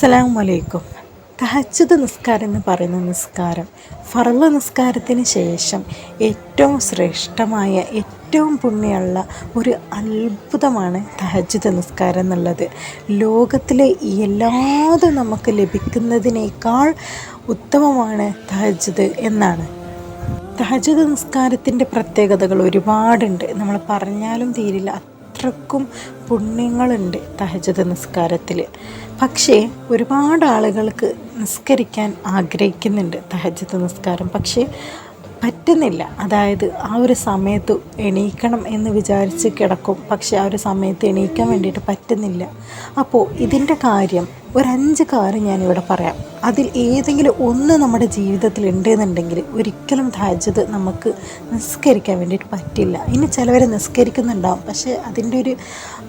അസ്സലാമു അലൈക്കും തഹച്ചത് നിസ്കാരം എന്ന് പറയുന്ന നിസ്കാരം ഫറൾ നിസ്കാരത്തിന് ശേഷം ഏറ്റവും ശ്രേഷ്ഠമായ ഏറ്റവും പുണ്യമുള്ള ഒരു അത്ഭുതമാണ് തഹജ്ജുദ് നിസ്കാരം എന്നുള്ളത്. ലോകത്തിലെ എല്ലാതും നമുക്ക് ലഭിക്കുന്നതിനേക്കാൾ ഉത്തമമാണ് തഹജ്ജുദ് എന്നാണ്. തഹജ്ജുദ് നിസ്കാരത്തിന്റെ പ്രത്യേകതകൾ ഒരുപാടുണ്ട്. നമ്മൾ പറഞ്ഞാലും തീരില്ല. അത്രക്കും പുണ്യങ്ങളുണ്ട് തഹജത് നിസ്കാരത്തിൽ പക്ഷേ ഒരുപാട് ആളുകൾക്ക് നിസ്കരിക്കാൻ ആഗ്രഹിക്കുന്നുണ്ട് തഹജത് നിസ്കാരം. പക്ഷേ പറ്റുന്നില്ല. അതായത് ആ ഒരു സമയത്ത് എണീക്കണം എന്ന് വിചാരിച്ച് കിടക്കും. പക്ഷെ ആ ഒരു സമയത്ത് എണീക്കാൻ വേണ്ടിയിട്ട് പറ്റുന്നില്ല. അപ്പോൾ ഇതിന്റെ കാര്യം ഒരഞ്ച് കാര്യം ഞാനിവിടെ പറയാം. അതിൽ ഏതെങ്കിലും ഒന്ന് നമ്മുടെ ജീവിതത്തിൽ ഉണ്ടെന്നുണ്ടെങ്കിൽ ഒരിക്കലും താജത് നമുക്ക് നിസ്കരിക്കാൻ വേണ്ടിയിട്ട് പറ്റില്ല. ഇനി ചിലവർ നിസ്കരിക്കുന്നുണ്ടാവും. പക്ഷേ അതിന്റെ ഒരു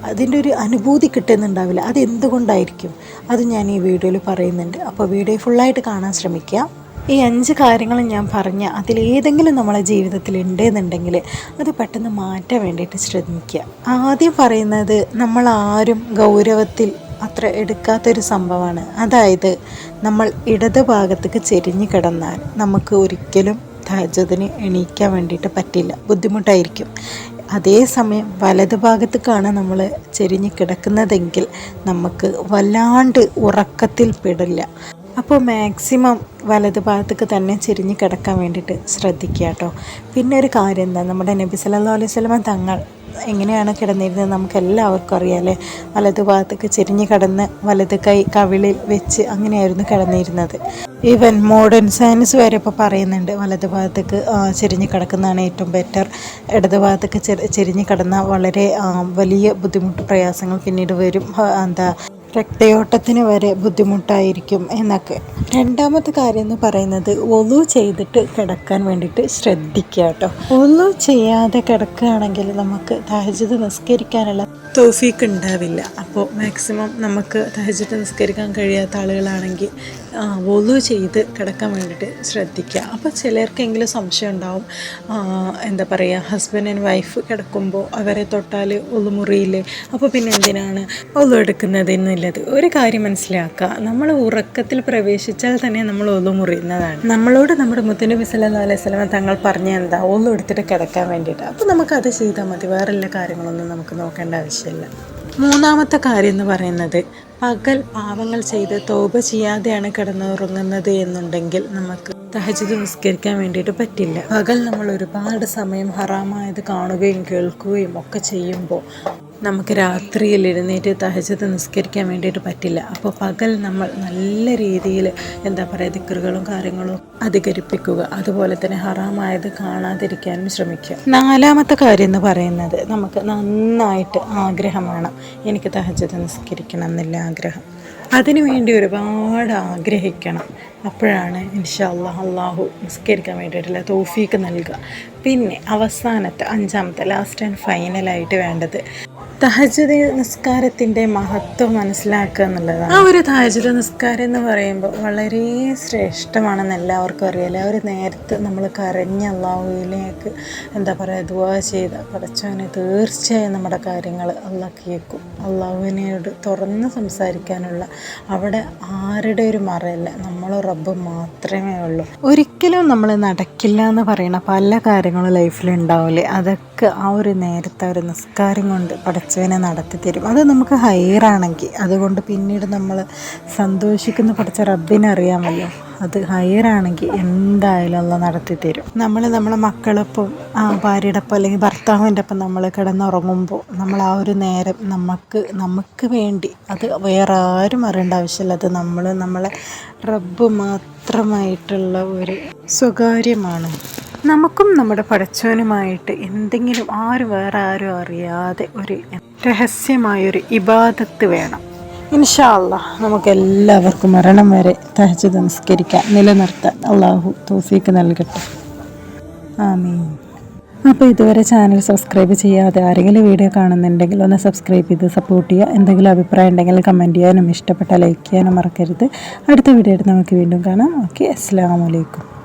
അതിന്റെ ഒരു അനുഭൂതി കിട്ടുന്നുണ്ടാവില്ല. അതെന്തുകൊണ്ടായിരിക്കും? അത് ഞാൻ ഈ വീഡിയോയിൽ പറയുന്നുണ്ട്. അപ്പോൾ വീഡിയോ ഫുള്ളായിട്ട് കാണാൻ ശ്രമിക്കുക. ഈ അഞ്ച് കാര്യങ്ങൾ ഞാൻ പറഞ്ഞ അതിലേതെങ്കിലും നമ്മളെ ജീവിതത്തിൽ ഉണ്ടെന്നുണ്ടെങ്കിൽ അത് പെട്ടെന്ന് മാറ്റാൻ വേണ്ടിയിട്ട് ശ്രമിക്കുക. ആദ്യം പറയുന്നത് നമ്മൾ ആരും ഗൗരവത്തിൽ അത്ര എടുക്കാത്തൊരു സംഭവമാണ്. അതായത് നമ്മൾ ഇടത് ഭാഗത്തേക്ക് ചെരിഞ്ഞു കിടന്നാൽ നമുക്ക് ഒരിക്കലും തഹജദിന് എണീക്കാൻ വേണ്ടിയിട്ട് പറ്റില്ല. ബുദ്ധിമുട്ടായിരിക്കും. അതേസമയം വലത് കാണാൻ നമ്മൾ ചെരിഞ്ഞ് കിടക്കുന്നതെങ്കിൽ നമുക്ക് വല്ലാണ്ട് ഉറക്കത്തിൽ പെടില്ല. അപ്പോൾ മാക്സിമം വലത് ഭാഗത്തേക്ക് തന്നെ ചെരിഞ്ഞ് കിടക്കാൻ വേണ്ടിയിട്ട് ശ്രദ്ധിക്കുക കേട്ടോ. പിന്നെ ഒരു കാര്യം എന്താ? നമ്മുടെ നബി സല്ലാ അലൈഹി സ്വലമ തങ്ങൾ എങ്ങനെയാണ് കിടന്നിരുന്നത് നമുക്ക് എല്ലാവർക്കും അറിയാമല്ലേ വലത് ഭാഗത്തേക്ക് ചെരിഞ്ഞ് കിടന്ന് വലത് കൈ കവിളിൽ വെച്ച് അങ്ങനെയായിരുന്നു കിടന്നിരുന്നത്. ഈവൻ മോഡേൺ സയൻസ് വരെ ഇപ്പോൾ പറയുന്നുണ്ട് വലത് ഭാഗത്തേക്ക് ചെരിഞ്ഞ് കിടക്കുന്നതാണ് ഏറ്റവും ബെറ്റർ ഇടത് ഭാഗത്തേക്ക് ചെരിഞ്ഞ് കിടന്നാൽ വളരെ വലിയ ബുദ്ധിമുട്ട് പ്രയാസങ്ങൾ പിന്നീട് വരും. എന്താ രക്തയോട്ടത്തിന് വരെ ബുദ്ധിമുട്ടായിരിക്കും എന്നൊക്കെ. രണ്ടാമത്തെ കാര്യം എന്ന് പറയുന്നത് ഒലു ചെയ്തിട്ട് കിടക്കാൻ വേണ്ടിയിട്ട് ശ്രദ്ധിക്കുക കേട്ടോ. ഒലു ചെയ്യാതെ കിടക്കുകയാണെങ്കിൽ നമുക്ക് തഹജിദ് നിസ്കരിക്കാനുള്ള തോഫീക്ക് ഉണ്ടാവില്ല അപ്പോൾ മാക്സിമം നമുക്ക് തഹജിട്ട് നിസ്കരിക്കാൻ കഴിയാത്ത ആളുകളാണെങ്കിൽ വോളു ചെയ്ത് കിടക്കാൻ വേണ്ടിയിട്ട് ശ്രദ്ധിക്കുക. അപ്പോൾ ചിലർക്കെങ്കിലും സംശയം ഉണ്ടാവും. എന്താ പറയുക ഹസ്ബൻഡ് ആൻഡ് വൈഫ് കിടക്കുമ്പോൾ അവരെ തൊട്ടാൽ ഒളു മുറിയില്ലേ അപ്പോൾ പിന്നെ എന്തിനാണ് ഒളു എടുക്കുന്നത് എന്നുള്ളത്? ഒരു കാര്യം മനസ്സിലാക്കുക. നമ്മൾ ഉറക്കത്തിൽ പ്രവേശിച്ചാൽ തന്നെ നമ്മൾ ഒളു മുറിയുന്നതാണ് നമ്മളോട് നമ്മുടെ മുത്തനബി സല്ലാ അലൈഹി സ്വലമ തങ്ങൾ പറഞ്ഞ എന്താ? ഒളു എടുത്തിട്ട് കിടക്കാൻ വേണ്ടിയിട്ട്. അപ്പോൾ നമുക്കത് ചെയ്താൽ മതി. വേറെല്ലാ കാര്യങ്ങളൊന്നും നമുക്ക് നോക്കേണ്ട ആവശ്യമില്ല. മൂന്നാമത്തെ കാര്യം എന്ന് പറയുന്നത് പകൽ പാവങ്ങൾ ചെയ്ത് തോപ ചെയ്യാതെയാണ് കിടന്നുറങ്ങുന്നത് എന്നുണ്ടെങ്കിൽ നമുക്ക് തഹജത് നിസ്കരിക്കാൻ വേണ്ടിയിട്ട് പറ്റില്ല. പകൽ നമ്മൾ ഒരുപാട് സമയം ഹറാമായത് കാണുകയും കേൾക്കുകയും ഒക്കെ ചെയ്യുമ്പോൾ നമുക്ക് രാത്രിയിൽ എഴുന്നേറ്റ് തഹജത്ത് നിസ്കരിക്കാൻ വേണ്ടിയിട്ട് പറ്റില്ല. അപ്പോൾ പകൽ നമ്മൾ നല്ല രീതിയിൽ എന്താ പറയുക ദിക്കറുകളും കാര്യങ്ങളും അധികരിപ്പിക്കുക. അതുപോലെ തന്നെ ഹറാമായത് കാണാതിരിക്കാനും ശ്രമിക്കുക. നാലാമത്തെ കാര്യം എന്ന് പറയുന്നത് നമുക്ക് നന്നായിട്ട് ആഗ്രഹമാണ് എനിക്ക് തഹജത്ത് നിസ്കരിക്കണം എന്നില്ല ആഗ്രഹം. അതിനുവേണ്ടി ഒരുപാട് ആഗ്രഹിക്കണം. അപ്പോഴാണ് ഇൻഷാ അള്ളാഹ് അള്ളാഹു നിസ്കരിക്കാൻ വേണ്ടിയിട്ടുള്ള തോഫീക്ക് നൽകുക. പിന്നെ അവസാനത്തെ അഞ്ചാമത്തെ ലാസ്റ്റ് ആൻഡ് ഫൈനലായിട്ട് വേണ്ടത് തഹജുദ് നിസ്കാരത്തിന്റെ മഹത്വം മനസ്സിലാക്കുക എന്നുള്ളതാണ്. ആ ഒരു തഹജുദ് നിസ്കാരം എന്ന് പറയുമ്പോൾ വളരെ ശ്രേഷ്ഠമാണെന്ന് എല്ലാവർക്കും അറിയാലോ. ആ ഒരു നേരത്ത് നമ്മൾ കരഞ്ഞ അള്ളാഹുവിലേക്ക് എന്താ പറയുക ദുവാ ചെയ്ത പഠിച്ചവനെ തീർച്ചയായും നമ്മുടെ കാര്യങ്ങൾ അള്ളാഹ് കേൾക്കും. അള്ളാഹുവിനോട് തുറന്ന് സംസാരിക്കാനുള്ള അവിടെ ആരുടെ ഒരു മറയല്ല. നമ്മൾ റബ്ബ് മാത്രമേ ഉള്ളൂ. ഒരിക്കലും നമ്മൾ നടക്കില്ല എന്ന് പറയുന്ന പല കാര്യങ്ങളും ലൈഫിൽ ഉണ്ടാവില്ലേ അതൊക്കെ ആ ഒരു നേരത്തെ ഒരു നിസ്കാരം കൊണ്ട് പടച്ചവനെ നടത്തി തരും. അത് നമുക്ക് ഹയറാണെങ്കിൽ അതുകൊണ്ട് പിന്നീട് നമ്മൾ സന്തോഷിക്കുന്ന പഠിച്ച റബ്ബിനറിയാമല്ലോ അത് ഹയറാണെങ്കിൽ എന്തായാലും അല്ല നടത്തി തരും. നമ്മൾ നമ്മളെ മക്കളൊപ്പം ആ ഭാര്യയുടെ ഒപ്പം അല്ലെങ്കിൽ ഭർത്താവിന്റെ ഒപ്പം നമ്മൾ കിടന്നുറങ്ങുമ്പോൾ നമ്മൾ ആ ഒരു നേരം നമുക്ക് നമുക്ക് വേണ്ടി അത് വേറെ ആരും അറിയേണ്ട ആവശ്യമില്ല. അത് നമ്മൾ നമ്മളെ റബ്ബ് മാത്രമായിട്ടുള്ള ഒരു സ്വകാര്യമാണ്. നമുക്കും നമ്മുടെ പടച്ചവനുമായിട്ട് എന്തെങ്കിലും ആരും വേറെ ആരും അറിയാതെ ഒരു രഹസ്യമായൊരു ഇബാദത്ത് വേണം. ഇൻഷാ നമുക്ക് എല്ലാവർക്കും മരണം വരെ തഹച്ച് നമസ്കരിക്കാം നിലനിർത്താൻ അള്ളാഹു തോഫീക്ക് നൽകട്ടെ. ആമീൻ. അപ്പോൾ ഇതുവരെ ചാനൽ സബ്സ്ക്രൈബ് ചെയ്യാതെ ആരെങ്കിലും വീഡിയോ കാണുന്നുണ്ടെങ്കിൽ ഒന്ന് സബ്സ്ക്രൈബ് ചെയ്ത് സപ്പോർട്ട് ചെയ്യുക. എന്തെങ്കിലും അഭിപ്രായം ഉണ്ടെങ്കിൽ കമന്റ് ചെയ്യാനും ഇഷ്ടപ്പെട്ട ലൈക്ക് ചെയ്യാനും മറക്കരുത്. അടുത്ത വീഡിയോ നമുക്ക് വീണ്ടും കാണാം. ഓക്കെ അസ്സാം വലൈക്കും